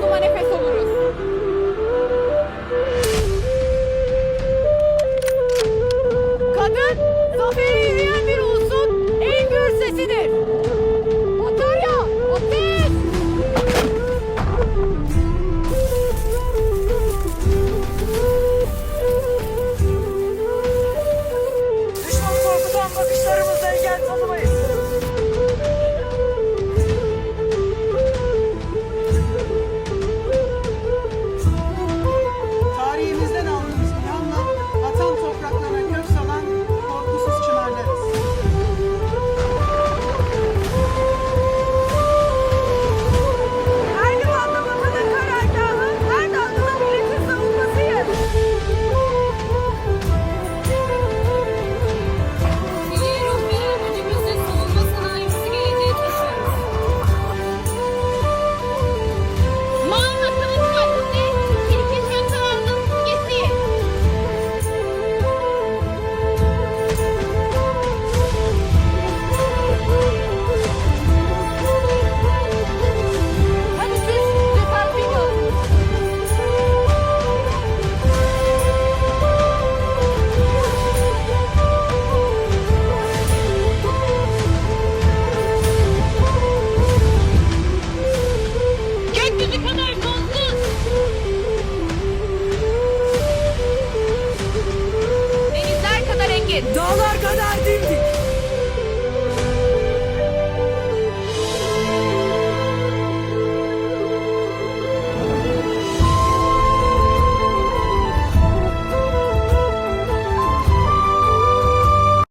Kumane Dağlar kadar dimdik.